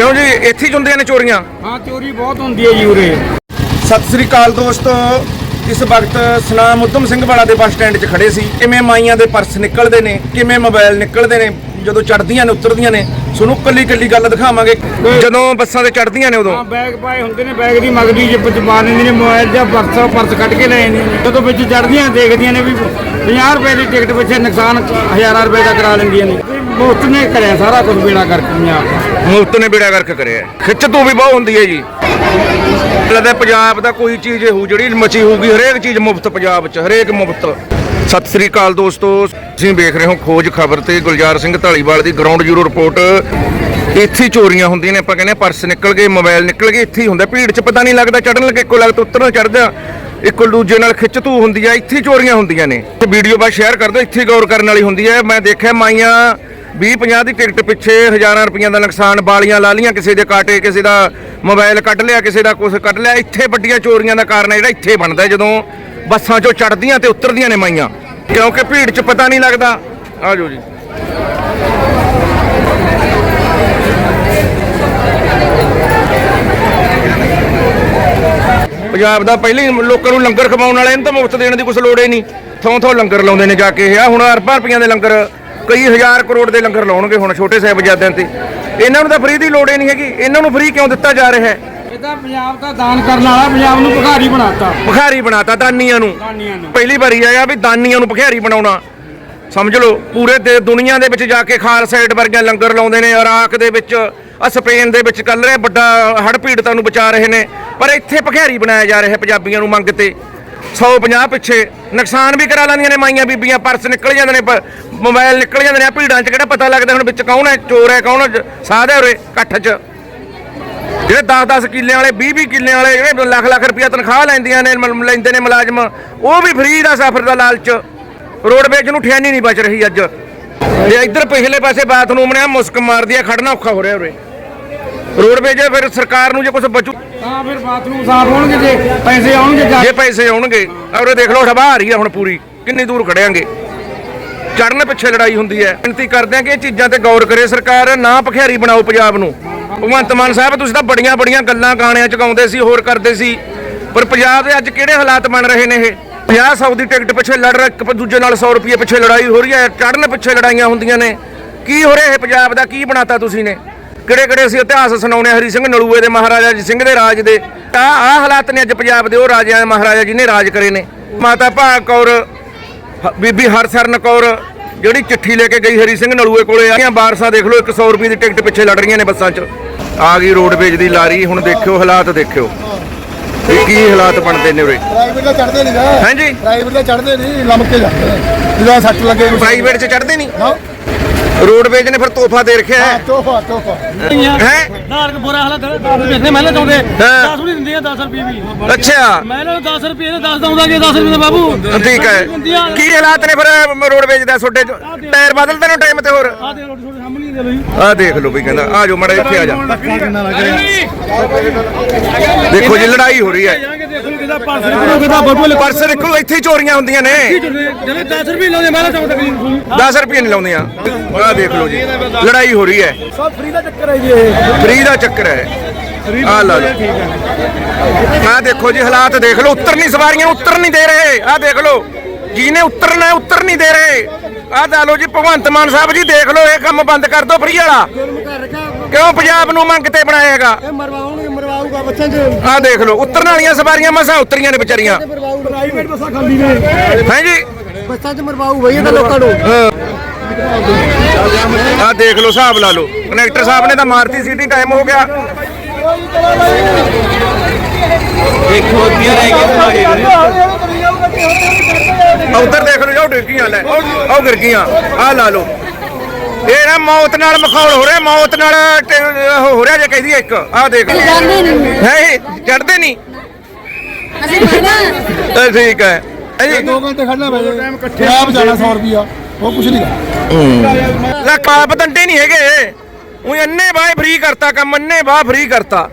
ਕਿਉਂ ਜੀ? ਇੱਥੇ ਹੀ ਹੁੰਦੀਆਂ ਨੇ ਚੋਰੀਆਂ? ਹਾਂ ਚੋਰੀ ਬਹੁਤ ਹੁੰਦੀ ਹੈ ਜੀ ਉਰੇ। ਸਤਿ ਸ੍ਰੀ ਅਕਾਲ ਦੋਸਤੋ। ਇਸ ਵਕਤ ਸਨਾਮ ਉਦਮ ਸਿੰਘ ਵਾਲਾ ਦੇ ਬੱਸ ਸਟੈਂਡ 'ਚ ਖੜੇ ਸੀ। ਕਿਵੇਂ ਮਾਈਆਂ ਦੇ ਪਰਸ ਨਿਕਲਦੇ ਨੇ? ਕਿਵੇਂ ਮੋਬਾਈਲ ਨਿਕਲਦੇ ਨੇ? ਜਦੋਂ ਚੜਦੀਆਂ ਨੇ ਉਤਰਦੀਆਂ ਨੇ ਤੁਹਾਨੂੰ ਕੱਲੀ ਕੱਲੀ ਗੱਲ ਦਿਖਾਵਾਂਗੇ। ਜਦੋਂ ਬੱਸਾਂ ਤੇ ਚੜਦੀਆਂ ਨੇ ਉਦੋਂ। ਹਾਂ ਬੈਗ ਪਾਏ ਹੁੰਦੇ ਨੇ ਬੈਗ ਦੀ ਮਗਦੀ ਜਿੱਪ ਚ ਪਾ ਲੈਂਦੇ ਨੇ ਮੋਬਾਈਲ ਜਾਂ ਪਰਸ ਪਰਸ ਕੱਢ ਕੇ ਲੈ ਜਾਂਦੀਆਂ ਨੇ। ਜਦੋਂ ਵਿੱਚ ਚੜਦੀਆਂ ਦੇਖਦੀਆਂ ਨੇ ਵੀ 50 ਰੁਪਏ ਦੀ ਟਿਕਟ ਪਿੱਛੇ ਨੁਕਸਾਨ ਹਜ਼ਾਰਾਂ ਰੁਪਏ ਦਾ ਕਰਾ ਲੈਂਦੀਆਂ ਨੇ। ਮੁਫਤ ਨੇ ਕਰਿਆ ਸਾਰਾ ਕੁਝ ਬੇੜਾ ਕਰਕੇ ਦਾ। ਮੁਫਤ ਨੇ ਬੇੜਾ ਕਰਕੇ ਕਰਿਆ ਖਿੱਚ ਤੂੰ ਵੀ ਬਹੁਤ ਹੁੰਦੀ ਹੈ ਜੀ। ਲੱਗਦਾ ਪੰਜਾਬ ਦਾ ਕੋਈ ਚੀਜ਼ ਹੋਊ ਜਿਹੜੀ ਮਚੀ ਹੋਊਗੀ ਹਰੇਕ ਚੀਜ਼ ਮੁਫਤ ਪੰਜਾਬ 'ਚ ਹਰੇਕ ਮੁਫਤ। ਸਤਿ ਸ੍ਰੀ ਅਕਾਲ ਦੋਸਤੋ। ਤੁਸੀਂ ਵੇਖ ਰਹੇ ਹੋ ਖੋਜ ਖਬਰ ਤੇ ਗੁਲਜ਼ਾਰ ਸਿੰਘ ਢਾਲੀਵਾਲ ਦੀ ਗਰਾਊਂਡ ਜ਼ੀਰੋ ਰਿਪੋਰਟ ਇੱਥੇ ਚੋਰੀਆਂ ਹੁੰਦੀਆਂ ਨੇ, ਆਪਾਂ ਕਹਿੰਦੇ ਹਾਂ ਪਰਸ ਨਿਕਲ ਗਏ ਮੋਬਾਈਲ ਨਿਕਲ ਗਏ, ਇੱਥੇ ਹੀ ਹੁੰਦਾ। ਭੀੜ 'ਚ ਪਤਾ ਨਹੀਂ ਲੱਗਦਾ ਚੜਨ ਲੱਗੇ, ਇੱਕੋ ਲੱਗਦਾ ਉਤਰਨ ਚੜਦਾ ਇੱਕੋ ਦੂਜੇ ਨਾਲ ਖਿੱਚ ਤੂ ਹੁੰਦੀ ਆ, ਇੱਥੇ ਹੀ ਚੋਰੀਆਂ ਹੁੰਦੀਆਂ ਨੇ। ਵੀਡੀਓ ਬਸ ਸ਼ੇਅਰ ਕਰ ਦਿਓ, ਇੱਥੇ ਗੌਰ ਕਰਨ ਵਾਲੀ ਹੁੰਦੀ ਹੈ ਮੈਂ ਦੇਖਿਆ ਮਾਈਆਂ 20 50 ਦੀ ਟਿਕਟ ਪਿੱਛੇ ਹਜ਼ਾਰਾਂ ਰੁਪਈਆਂ ਦਾ ਨੁਕਸਾਨ, ਬਾਲੀਆਂ ਲਾ ਲੀਆਂ, ਕਿਸੇ ਦੇ ਕਾਟੇ, ਕਿਸੇ ਦਾ ਮੋਬਾਈਲ ਕੱਢ ਲਿਆ, ਕਿਸੇ ਦਾ ਕੁਝ ਕੱਢ ਲਿਆ। ਇੱਥੇ ਵੱਡੀਆਂ ਚੋਰੀਆਂ ਦਾ ਕਾਰਨ ਹੈ ਜਿਹੜਾ, ਇੱਥੇ ਬਣਦਾ ਜਦੋਂ ਬੱਸਾਂ 'ਚੋਂ ਚੜਦੀਆਂ ਤੇ ਉਤਰਦੀਆਂ ਨੇ ਮਾਈਆਂ। ਕਿਉਂਕਿ ਭੀੜ 'ਚ ਪਤਾ ਨਹੀਂ ਲੱਗਦਾ। ਆ ਜਾਓ ਜੀ। ਪੰਜਾਬ ਦਾ ਪਹਿਲੇ ਲੋਕਾਂ ਨੂੰ ਲੰਗਰ ਖਵਾਉਣ ਵਾਲੇ ਨੂੰ ਤਾਂ ਮੁਫਤ ਦੇਣ ਦੀ ਕੁਝ ਲੋੜ ਹੀ ਨਹੀਂ। ਥੋਂ ਥੋਂ ਲੰਗਰ ਲਾਉਂਦੇ ਨੇ ਜਾ ਕੇ। ਇਹ ਆ ਹੁਣ ਅਰਬਾਂ ਰੁਪਈਆਂ ਦੇ ਲੰਗਰ। ਕਈ ਹਜ਼ਾਰ ਕਰੋੜ ਦੇ ਲੰਗਰ ਲਾਉਣਗੇ ਹੁਣ ਛੋਟੇ ਸਾਹਿਬਜ਼ਾਦਿਆਂ ਤੇ। ਇਹਨਾਂ ਨੂੰ ਤਾਂ ਫ੍ਰੀ ਦੀ ਲੋੜ ਹੀ ਨਹੀਂ ਹੈਗੀ। ਇਹਨਾਂ ਨੂੰ ਫ੍ਰੀ ਕਿਉਂ ਦਿੱਤਾ ਜਾ ਰਿਹਾ ਹੈ? ਤਾਂ ਪੰਜਾਬ ਦਾ ਦਾਨ ਕਰਨ ਵਾਲਾ ਪੰਜਾਬ ਨੂੰ ਭਿਖਾਰੀ ਬਣਾਤਾ। ਭਿਖਾਰੀ ਬਣਾਤਾ ਦਾਨੀਆਂ ਨੂੰ। ਦਾਨੀਆਂ ਨੂੰ। ਪਹਿਲੀ ਵਾਰੀ ਆਇਆ ਵੀ ਦਾਨੀਆਂ ਨੂੰ ਭਿਖਾਰੀ ਬਣਾਉਣਾ। ਸਮਝ ਲਓ ਪੂਰੇ ਦੇ ਦੁਨੀਆ ਦੇ ਵਿੱਚ ਜਾ ਕੇ ਖਾਲਸਾ ਏਡ ਵਰਗੇ ਲੰਗਰ ਲਾਉਂਦੇ ਨੇ ਇਰਾਕ ਦੇ ਵਿੱਚ ਆ ਸਪੇਨ ਦੇ ਵਿੱਚ ਕੱਲ ਰਿਹਾ ਵੱਡਾ ਹੜ ਪੀੜਤਾਂ ਨੂੰ ਬਚਾ ਰਹੇ ਨੇ। ਪਰ ਇੱਥੇ ਭਿਖਾਰੀ ਬਣਾਇਆ ਜਾ ਰਿਹਾ ਪੰਜਾਬੀਆਂ ਨੂੰ ਮੰਗ ਤੇ। 150 ਪਿੱਛੇ ਨੁਕਸਾਨ ਵੀ ਕਰਾ ਲੈਂਦੀਆਂ ਨੇ ਮਾਈਆਂ ਬੀਬੀਆਂ ਪਰਸ ਨਿਕਲ ਜਾਂਦੇ ਨੇ ਮੋਬਾਈਲ ਨਿਕਲ ਜਾਂਦੇ ਨੇ। ਭੀੜਾਂ 'ਚ ਕਿਹੜਾ ਪਤਾ ਲੱਗਦਾ ਹੁਣ ਵਿੱਚ ਕੌਣ ਹੈ ਚੋਰ ਹੈ ਕੌਣ ਸਾਧ ਹੈ ਉਰੇ ਇਕੱਠ 'ਚ। ਜਿਹੜੇ 10-10 ਕਿੱਲਿਆਂ ਵਾਲੇ 20-20 ਕਿੱਲਿਆਂ ਵਾਲੇ ਜਿਹੜੇ ਲੱਖ ਲੱਖ ਰੁਪਇਆ ਤਨਖਾਹ ਲੈਂਦੀਆਂ ਨੇ ਮ- ਲੈਂਦੇ ਨੇ ਮੁਲਾਜ਼ਮ ਉਹ ਵੀ ਫ੍ਰੀ ਦਾ ਸਫ਼ਰ ਦਾ ਲਾਲਚ। ਰੋਡਵੇਜ ਨੂੰ ਠਿਆਨੀ ਨਹੀਂ ਬਚ ਰਹੀ ਅੱਜ। ਤੇ ਇੱਧਰ ਪਿਛਲੇ ਪਾਸੇ ਬਾਥਰੂਮ ਨੇ ਆਹ ਮੁਸਕ ਮਾਰਦੀ ਆ ਖੜਨਾ ਔਖਾ ਹੋ ਰਿਹਾ ਉਰੇ। ਰੋਡਵੇਜ ਫਿਰ ਸਰਕਾਰ ਨੂੰ ਜੇ ਕੁਝ ਬਚੂ ਤਾਂ ਫਿਰ ਬਾਥਰੂਮ ਸਾਫ਼ ਹੋਣਗੇ ਜੇ ਪੈਸੇ ਆਉਣਗੇ ਜਾ ਜੇ ਪੈਸੇ ਆਉਣਗੇ ਔਰੇ ਦੇਖ ਲਓ ਹਵਾ ਆ ਰਹੀ ਆ ਹੁਣ ਪੂਰੀ ਕਿੰਨੀ ਦੂਰ ਖੜਿਆਂਗੇ। ਚੜਨ ਪਿੱਛੇ ਲੜਾਈ ਹੁੰਦੀ ਹੈ। ਬੇਨਤੀ ਕਰਦੇ ਆ ਕਿ ਇਹ ਚੀਜ਼ਾਂ ਤੇ ਗੌਰ ਕਰੇ ਸਰਕਾਰ ਨਾ ਭਖਿਆਰੀ ਬਣਾਓ ਪੰਜਾਬ ਨੂੰ। ਭਗਵੰਤ ਮਾਨ ਸਾਹਿਬ, ਤੁਸੀਂ ਤਾਂ ਬੜੀਆਂ ਬੜੀਆਂ ਗੱਲਾਂ ਗਾਣਿਆਂ ਚ ਗਾਉਂਦੇ ਸੀ, ਹੋਰ ਕਰਦੇ ਸੀ। ਪਰ ਪੰਜਾਬ ਦੇ ਅੱਜ ਕਿਹੜੇ ਹਾਲਾਤ ਬਣ ਰਹੇ ਨੇ ਇਹ? 50 ਸੌ ਦੀ ਟਿਕਟ ਪਿੱਛੇ ਲੜ ਰਹੇ, ਇੱਕ ਦੂਜੇ ਨਾਲ 100 ਰੁਪਏ ਪਿੱਛੇ ਲੜਾਈ ਹੋ ਰਹੀ ਹੈ ਚੜਨ ਪਿੱਛੇ ਲੜਾਈਆਂ ਹੁੰਦੀਆਂ ਨੇ। ਕੀ ਹੋ ਰਿਹਾ ਇਹ ਪੰਜਾਬ ਦਾ? ਕੀ ਬਣਾਤਾ ਤੁਸੀਂ ਨੇ? ਕਿਹੜੇ ਕਿਹੜੇ ਅਸੀਂ ਇਤਿਹਾਸ ਸੁਣਾਉਣੇ ਹਰੀ ਸਿੰਘ ਨਲੂਏ ਦੇ ਮਹਾਰਾਜਾ ਜੀ ਸਿੰਘ ਦੇ ਰਾਜ ਦੇ। ਆ ਆਹ ਹਾਲਾਤ ਨੇ ਅੱਜ ਪੰਜਾਬ ਦੇ ਉਹ ਰਾਜਿਆਂ ਮਹਾਰਾਜਾ ਜੀ ਨੇ ਰਾਜ ਕਰੇ ਨੇ। ਮਾਤਾ ਭਾਗ ਕੌਰ ਬੀਬੀ ਹਰਸਰਨ ਕੌਰ ਜਿਹੜੀ ਚਿੱਠੀ ਲੈ ਕੇ ਗਈ ਹਰੀ ਸਿੰਘ ਨਲੂਏ ਕੋਲੇ ਆਈਆਂ ਬਾਰਸਾਂ ਦੇਖ ਲਓ 100 ਰੁਪਏ ਦੀ ਟਿਕਟ ਪਿੱਛੇ ਲੜ ਰਹੀਆਂ ਨੇ ਬੱਸਾਂ 'ਚ। ਆ ਗਈ ਰੋਡਵੇਜ ਦੀ ਲਾਰੀ ਹੁਣ ਦੇਖਿਓ ਹਾਲਾਤ ਦੇਖਿਓ। ਇਹ ਕੀ ਹਾਲਾਤ ਬਣਦੇ ਨੇ ਉਰੇ। ਪ੍ਰਾਈਵੇਟ ਦਾ ਚੜਦੇ ਨਹੀਂ ਹਾਂਜੀ। ਪ੍ਰਾਈਵੇਟ ਦਾ ਚੜਦੇ ਨਹੀਂ ਲੰਮਕ ਜਾਂਦੇ ਜਦੋਂ ਸੱਟ ਲੱਗੇ। ਪ੍ਰਾਈਵੇਟ 'ਚ ਚੜਦੇ ਨਹੀਂ ਰੋਡਵੇਜ ਨੇ ਫਿਰ ਤੋਹਫਾ ਦੇ ਰੱਖਿਆ ਹਾਂ। ਤੋਹਫਾ ਤੋਹਫਾ। ਹੈ? ਨਾਰਕ ਬੁਰਾ ਹਾਲਤ ਹੈ 10 ਰੁਪਏ ਮਹਿਲਾ ਚਾਹੁੰਦੇ ਹਾਂ। 10 ਵੀ ਦਿੰਦੇ ਆ 10 ਰੁਪਏ ਵੀ। ਅੱਛਾ। ਮਹਿਲਾ ਨੂੰ 10 ਰੁਪਏ ਦੇ 10 ਦਊਂਗਾ ਕਿ 10 ਰੁਪਏ ਦਾ ਬਾਬੂ। ਠੀਕ ਹੈ। ਕੀ ਹਾਲਾਤ ਨੇ ਫਿਰ ਰੋਡਵੇਜ ਦਾ ਤੁਹਾਡੇ 'ਚ? ਟਾਇਰ ਬਦਲਦੇ ਨੇ ਟਾਈਮ ਤੇ ਹੋਰ? ਆ ਦੇ ਰੋਟੀ ਤੁਹਾਡੇ ਸਾਹਮਣੇ ਹੀ ਦੇ ਲੋ ਜੀ ਆਹ ਦੇਖ ਲਓ ਵੀ ਕਹਿੰਦਾ ਆ ਜਾਓ ਮੜਾ ਇੱਥੇ ਆ ਜਾ। ਦੇਖੋ ਜੀ ਲੜਾਈ ਹੋ ਰਹੀ ਹੈ। ਪਰਸ ਨਿਕਲੋ ਪਰਸ ਦੇਖੋ ਇੱਥੇ ਹੀ ਚੋਰੀਆਂ ਹੁੰਦੀਆਂ ਨੇ। ਜਿਹੜੇ 10 ਰੁਪਏ ਲਾਉਂਦੇ ਮਹਿਲਾ ਚਾਹੁੰਦੇ ਕਿ 10 ਰੁਪਏ ਨਹੀਂ ਲਾਉਂਦੀਆਂ। ਆਹ ਦੇਖ ਲਓ ਜੀ ਲੜਾਈ ਹੋ ਰਹੀ ਹੈ। ਸਭ ਫ੍ਰੀ ਦਾ ਚੱਕਰ ਹੈ ਜੀ ਇਹ। ਫ੍ਰੀ ਦਾ ਚੱਕਰ ਹੈ। ਆਹ ਲਾ ਲਓ। ਆਹ ਦੇਖੋ ਜੀ ਹਾਲਾਤ ਦੇਖ ਲਓ। ਉੱਤਰ ਨਹੀਂ ਸਵਾਰੀਆਂ ਉੱਤਰ ਨਹੀਂ ਦੇ ਰਹੇ। ਆਹ ਦੇਖ ਲਓ। ਜਿਹਨੇ ਉਤਰਨਾ ਹੈ, ਉੱਤਰ ਨਹੀਂ ਦੇ ਰਹੇ। ਆਹ ਲਾ ਲਓ ਜੀ ਭਗਵੰਤ ਮਾਨ ਸਾਹਿਬ ਜੀ ਦੇਖ ਲਓ ਇਹ ਕੰਮ ਬੰਦ ਕਰ ਦਿਓ ਫ੍ਰੀ ਵਾਲਾ। ਕਿਉਂ ਪੰਜਾਬ ਨੂੰ ਮੰਗ ਤੇ ਬਣਾਇਆ ਮਰਵਾਊਗਾ ਬੱਚਿਆਂ 'ਚ। ਆਹ ਦੇਖ ਲਓ ਉਤਰਨ ਵਾਲੀਆਂ ਸਵਾਰੀਆਂ ਮਸਾਂ ਉਤਰੀਆਂ ਨੇ ਵਿਚਾਰੀਆਂ। ਪ੍ਰਾਈਵੇਟ ਬੱਸਾਂ ਖਾਲੀ ਨੇ। ਹੈ ਜੀ? ਬੱਸਾਂ 'ਚ ਮਰਵਾਊ ਬਈ ਇਹਦਾ ਲੋਕਾਂ ਨੂੰ। ਆਹ ਦੇਖ ਲਓ ਹਿਸਾਬ ਲਾ ਲਓ। ਕਨੈਕਟਰ ਸਾਹਿਬ ਨੇ ਤਾਂ ਮਾਰਤੀ ਸਿਟੀ ਟਾਈਮ ਹੋ ਗਿਆ। ਦੇਖੋ ਉਧਰ ਦੇਖ ਲਓ ਜੋ ਡਿੱਗੀਆਂ ਲੈ। ਉਹ ਗਿਰ ਗਈਆਂ ਆਹ ਲਾ ਲਓ। ਇਹ ਨਾ ਮੌਤ ਨਾਲ ਮਖੌਲ ਹੋ ਰਿਹਾ ਮੌਤ ਨਾਲ ਟ- ਉਹ ਹੋ ਰਿਹਾ ਜੇ ਕਹਿੰਦੀ ਇੱਕ ਆਹ ਦੇਖ। ਜਾਂਦੇ ਨਹੀਂ ਹੈ ਚੜਦੇ ਨਹੀਂ ਅਸੀਂ ਖਾਣਾ ਤਾਂ ਠੀਕ ਹੈ। ਹੈ ਜੀ 2 ਘੰਟੇ ਖੜਨਾ ਪੈ ਟਾਈਮ ਇਕੱਠੇ ਆਪ ਜਾਣਾ 100 ਰੁਪਿਆ ਉਹ ਕੁਛ ਨਹੀਂ ਲੈ ਕਾਪ ਦੰਡੇ ਨਹੀਂ ਹੈਗੇ। ਉਹ ਇੰਨੇ ਬਾਹ ਫ੍ਰੀ ਕਰਤਾ ਕੰਮ ਇੰਨੇ ਬਾਹ ਫ੍ਰੀ ਕਰਤਾ।